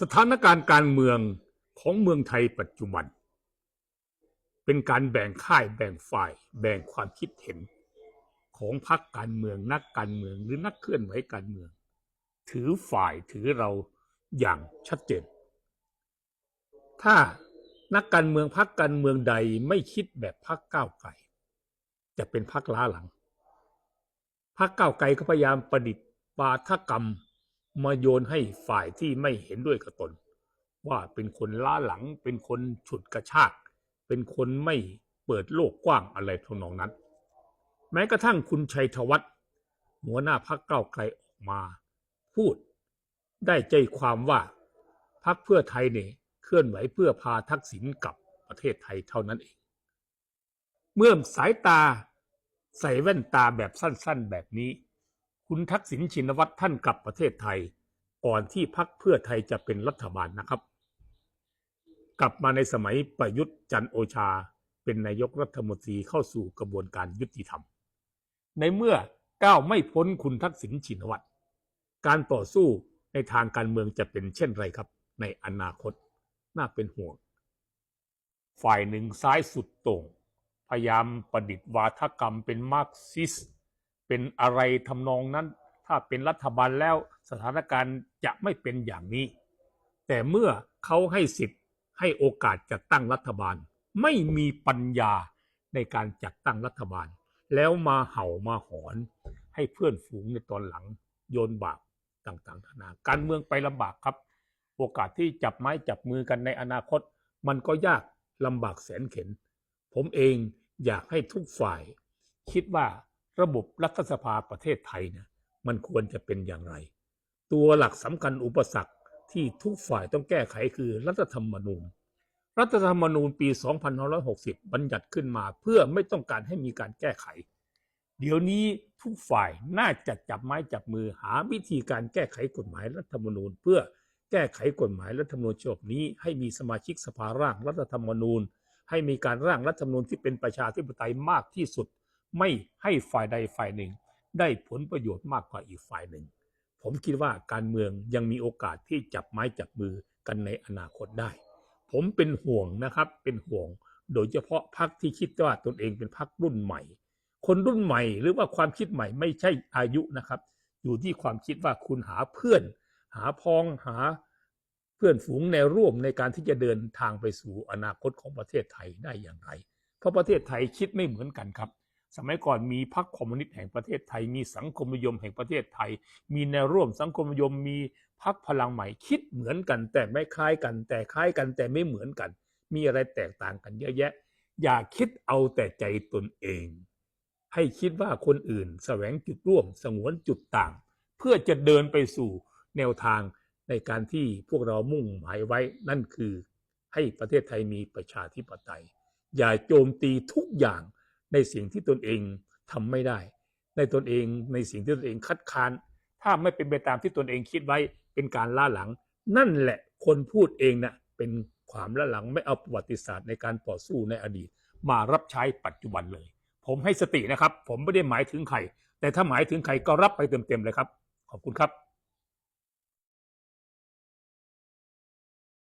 สถานการณ์การเมืองของเมืองไทยปัจจุบัน เป็นการแบ่งค่ายแบ่งฝ่าย แบ่งความคิดเห็น ของพรรคการเมืองนักการเมืองหรือนักเคลื่อนไหวการเมือง ถือฝ่ายถือเราอย่างชัดเจน ถ้านักการเมืองพรรคการเมืองใดไม่คิดแบบพรรคก้าวไกลจะเป็นพรรคล้าหลังพรรคก้าวไกลก็พยายามประดิษฐ์วาทกรรม มาโยนให้ฝ่ายที่ไม่เห็นด้วยกับตน ว่าเป็นคนล้าหลังเป็นคนฉุดกระชาก เป็นคนไม่เปิดโลกกว้างอะไรทำนองนั้น แม้กระทั่งคุณชัยธวัฒน์หัวหน้าพรรคก้าไกลออกมา พูดได้ใจความว่าพรรคเพื่อไทยเนี่ยเคลื่อนไหวเพื่อพาทักษิณกลับประเทศไทยเท่านั้นเอง เมื่อสายตาใส่แว่นตาแบบสั้นๆแบบนี้ คุณทักษิณชินวัตรท่านกลับประเทศไทย ก่อนที่พักเพื่อไทยจะเป็นรัฐบาลนะครับ กลับมาในสมัยประยุทธ์จันโอชา เป็นนายกรัฐมนตรีเข้าสู่กระบวนการยุติธรรม ในเมื่อก้าวไม่พ้นคุณทักษิณชินวัตรการต่อสู้ในทางการเมืองจะเป็นเช่นไรครับ ในอนาคตน่าเป็นห่วง ฝ่ายหนึ่งซ้ายสุดโต่งพยายามประดิษฐ์วาทกรรมเป็นมาร์กซิส เป็นอะไรทำนองนั้น ถ้าเป็นรัฐบาลแล้วสถานการณ์จะไม่เป็นอย่างนี้ แต่เมื่อเขาให้สิทธิ์ให้โอกาสจัดตั้งรัฐบาล ไม่มีปัญญาในการจัดตั้งรัฐบาล แล้วมาเห่ามาหอน ให้เพื่อนฝูงในตอนหลังโยนบาปต่างๆนานาการเมืองไปลำบากครับ โอกาสที่จับไม้จับมือกันในอนาคต มันก็ยากลำบากแสนเข็น ผมเองอยากให้ทุกฝ่าย คิดว่า ระบบรัฐสภาประเทศไทยเนี่ยมันควรจะเป็นอย่างไร ตัวหลักสำคัญอุปสรรคที่ทุกฝ่ายต้องแก้ไขคือรัฐธรรมนูญ รัฐธรรมนูญปี 2560 บัญญัติขึ้นมาเพื่อไม่ต้องการให้มีการแก้ไข เดี๋ยวนี้ทุกฝ่ายน่าจะจับไม้จับมือหาวิธีการแก้ไขกฎหมายรัฐธรรมนูญ เพื่อแก้ไขกฎหมายรัฐธรรมนูญฉบับนี้ ให้มีสมาชิกสภาร่างรัฐธรรมนูญ ให้มีการร่างรัฐธรรมนูญที่เป็นประชาธิปไตยมากที่สุด ไม่ให้ฝ่ายใดฝ่ายหนึ่ง ได้ผลประโยชน์มากกว่าอีกฝ่ายหนึ่ง ผมคิดว่าการเมืองยังมีโอกาสที่จับไม้จับมือกันในอนาคตได้ ผมเป็นห่วงนะครับเป็นห่วง โดยเฉพาะพรรคที่คิดว่าตนเองเป็นพรรครุ่นใหม่ คนรุ่นใหม่หรือว่าความคิดใหม่ไม่ใช่อายุนะครับ อยู่ที่ความคิดว่าคุณหาเพื่อน หาพ้องหาเพื่อนฝูงแนวร่วมในการที่จะเดินทางไปสู่อนาคตของประเทศไทยได้อย่างไร เพราะประเทศไทยคิดไม่เหมือนกันครับ สมัยก่อนมีพรรคคอมมิวนิสต์แห่งประเทศไทย มีสังคมนิยมแห่งประเทศไทย มีแนวร่วมสังคมนิยมมีพรรคพลังใหม่คิดเหมือนกัน แต่ไม่คล้ายกัน แต่คล้ายกันแต่ไม่เหมือนกัน มีอะไรแตกต่างกันเยอะแยะ อย่าคิดเอาแต่ใจตนเอง ให้คิดว่าคนอื่นแสวงจุดร่วมสงวนจุดต่าง เพื่อจะเดินไปสู่แนวทางในการที่พวกเรามุ่งหมายไว้นั่นคือให้ประเทศไทยมีประชาธิปไตย อย่าโจมตีทุกอย่าง ในสิ่งที่ตนเองทำไม่ได้ ในตนเองในสิ่งที่ตนเองคัดค้าน ถ้าไม่เป็นไปตามที่ตนเองคิดไว้เป็นการล่าหลัง นั่นแหละคนพูดเองนะ่ะเป็นความล่าหลังไม่เอาประวัติศาสตร์ในการต่อสู้ในอดีต มารับใช้ปัจจุบันเลย ผมให้สตินะครับ ผมไม่ได้หมายถึงใครแต่ถ้าหมายถึงใครก็รับไปเต็มๆเลยครับ ขอบคุณครับ